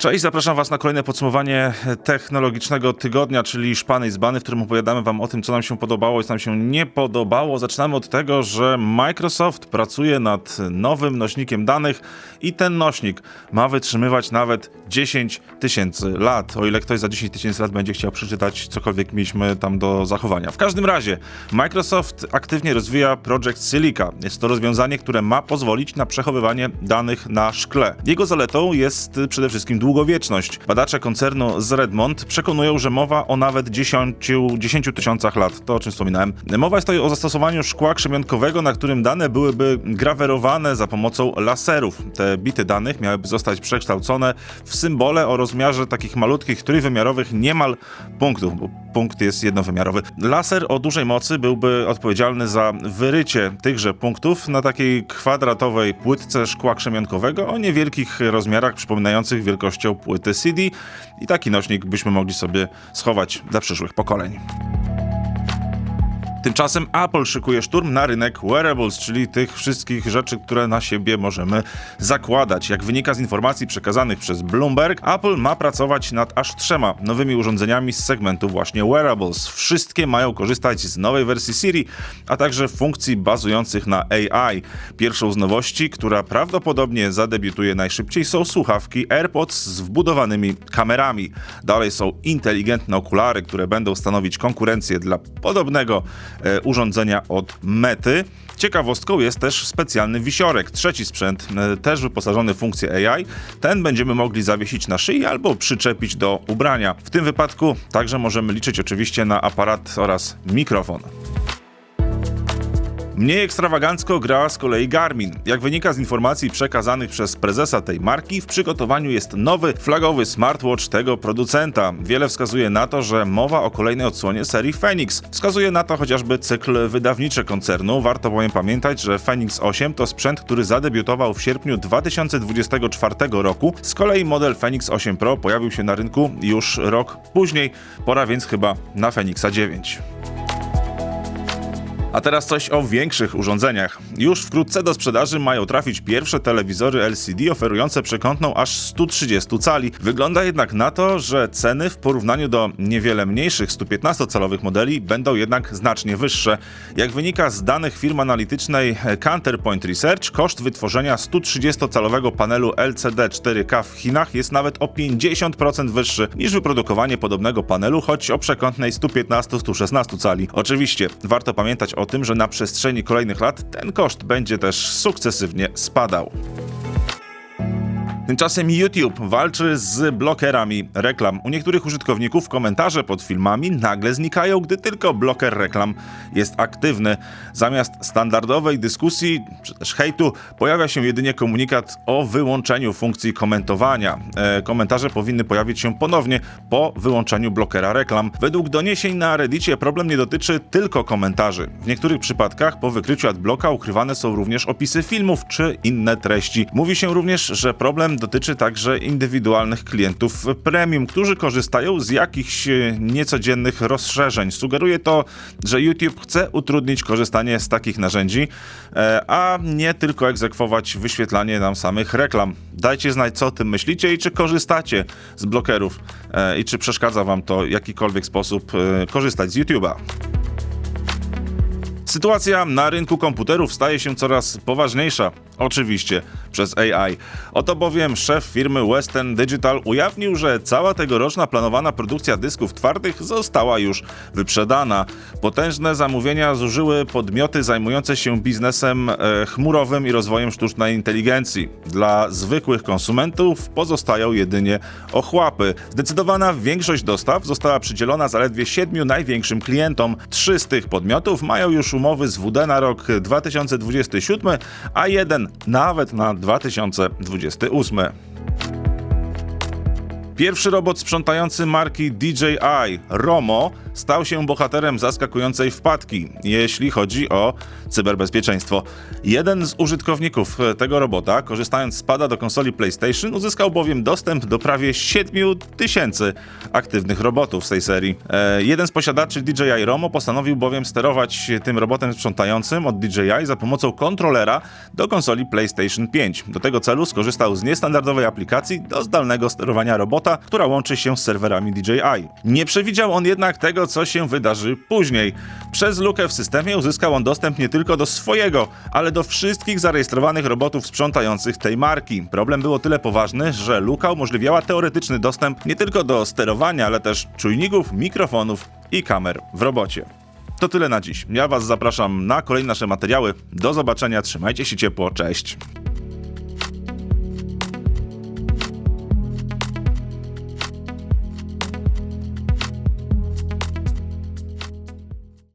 Cześć, zapraszam Was na kolejne podsumowanie technologicznego tygodnia, czyli szpany z bany, w którym opowiadamy Wam o tym, co nam się podobało i co nam się nie podobało. Zaczynamy od tego, że Microsoft pracuje nad nowym nośnikiem danych i ten nośnik ma wytrzymywać nawet 10 tysięcy lat, o ile ktoś za 10 tysięcy lat będzie chciał przeczytać cokolwiek mieliśmy tam do zachowania. W każdym razie, Microsoft aktywnie rozwija Project Silica. Jest to rozwiązanie, które ma pozwolić na przechowywanie danych na szkle. Jego zaletą jest przede wszystkim długowieczność. Badacze koncernu z Redmond przekonują, że mowa o nawet 10, 10 tysiącach lat, to o czym wspominałem. Mowa jest tutaj o zastosowaniu szkła krzemionkowego, na którym dane byłyby grawerowane za pomocą laserów. Te bity danych miałyby zostać przekształcone w symbole o rozmiarze takich malutkich, trójwymiarowych niemal punktów, punkt jest jednowymiarowy. Laser o dużej mocy byłby odpowiedzialny za wyrycie tychże punktów na takiej kwadratowej płytce szkła krzemionkowego o niewielkich rozmiarach przypominających wielkością płyty CD i taki nośnik byśmy mogli sobie schować dla przyszłych pokoleń. Tymczasem Apple szykuje szturm na rynek wearables, czyli tych wszystkich rzeczy, które na siebie możemy zakładać. Jak wynika z informacji przekazanych przez Bloomberg, Apple ma pracować nad aż trzema nowymi urządzeniami z segmentu właśnie wearables. Wszystkie mają korzystać z nowej wersji Siri, a także funkcji bazujących na AI. Pierwszą z nowości, która prawdopodobnie zadebiutuje najszybciej, są słuchawki AirPods z wbudowanymi kamerami. Dalej są inteligentne okulary, które będą stanowić konkurencję dla podobnego urządzenia od Mety. Ciekawostką jest też specjalny wisiorek, trzeci sprzęt, e, też wyposażony w funkcję AI. Ten będziemy mogli zawiesić na szyi albo przyczepić do ubrania. W tym wypadku także możemy liczyć oczywiście na aparat oraz mikrofon. Mniej ekstrawagancko gra z kolei Garmin. Jak wynika z informacji przekazanych przez prezesa tej marki, w przygotowaniu jest nowy, flagowy smartwatch tego producenta. Wiele wskazuje na to, że mowa o kolejnej odsłonie serii Phoenix. Wskazuje na to chociażby cykl wydawniczy koncernu. Warto bowiem pamiętać, że Phoenix 8 to sprzęt, który zadebiutował w sierpniu 2024 roku. Z kolei model Phoenix 8 Pro pojawił się na rynku już rok później. Pora więc chyba na Phoenixa 9. A teraz coś o większych urządzeniach. Już wkrótce do sprzedaży mają trafić pierwsze telewizory LCD oferujące przekątną aż 130 cali. Wygląda jednak na to, że ceny w porównaniu do niewiele mniejszych 115-calowych modeli będą jednak znacznie wyższe. Jak wynika z danych firmy analitycznej Counterpoint Research, koszt wytworzenia 130-calowego panelu LCD 4K w Chinach jest nawet o 50% wyższy niż wyprodukowanie podobnego panelu, choć o przekątnej 115-116 cali. Oczywiście warto pamiętać o tym, że na przestrzeni kolejnych lat ten koszt będzie też sukcesywnie spadał. Tymczasem YouTube walczy z blokerami reklam. U niektórych użytkowników komentarze pod filmami nagle znikają, gdy tylko bloker reklam jest aktywny. Zamiast standardowej dyskusji czy też hejtu pojawia się jedynie komunikat o wyłączeniu funkcji komentowania. E, komentarze powinny pojawić się ponownie po wyłączeniu blokera reklam. Według doniesień na Reddicie problem nie dotyczy tylko komentarzy. W niektórych przypadkach po wykryciu adblocka ukrywane są również opisy filmów czy inne treści. Mówi się również, że problem dotyczy także indywidualnych klientów premium, którzy korzystają z jakichś e, niecodziennych rozszerzeń. Sugeruje to, że YouTube chce utrudnić korzystanie z takich narzędzi, e, a nie tylko egzekwować wyświetlanie nam samych reklam. Dajcie znać, co o tym myślicie i czy korzystacie z blokerów e, i czy przeszkadza wam to w jakikolwiek sposób korzystać z YouTube'a. Sytuacja na rynku komputerów staje się coraz poważniejsza. Oczywiście przez AI. Oto bowiem szef firmy Western Digital ujawnił, że cała tegoroczna planowana produkcja dysków twardych została już wyprzedana. Potężne zamówienia zużyły podmioty zajmujące się biznesem e, chmurowym i rozwojem sztucznej inteligencji. Dla zwykłych konsumentów pozostają jedynie ochłapy. Zdecydowana większość dostaw została przydzielona zaledwie siedmiu największym klientom. Trzy z tych podmiotów mają już umowy z WD na rok 2027, a jeden nawet na 2028. Pierwszy robot sprzątający marki DJI, Romo, stał się bohaterem zaskakującej wpadki, jeśli chodzi o cyberbezpieczeństwo. Jeden z użytkowników e, tego robota, korzystając z pada do konsoli PlayStation, uzyskał bowiem dostęp do prawie 7 tysięcy aktywnych robotów z tej serii. E, jeden z posiadaczy DJI Romo postanowił bowiem sterować tym robotem sprzątającym od DJI za pomocą kontrolera do konsoli PlayStation 5. Do tego celu skorzystał z niestandardowej aplikacji do zdalnego sterowania robota, która łączy się z serwerami DJI. Nie przewidział on jednak tego, co się wydarzy później. Przez lukę w systemie uzyskał on dostęp nie tylko do swojego, ale do wszystkich zarejestrowanych robotów sprzątających tej marki. Problem był o tyle poważny, że luka umożliwiała teoretyczny dostęp nie tylko do sterowania, ale też czujników, mikrofonów i kamer w robocie. To tyle na dziś. Ja Was zapraszam na kolejne nasze materiały. Do zobaczenia, trzymajcie się ciepło, cześć.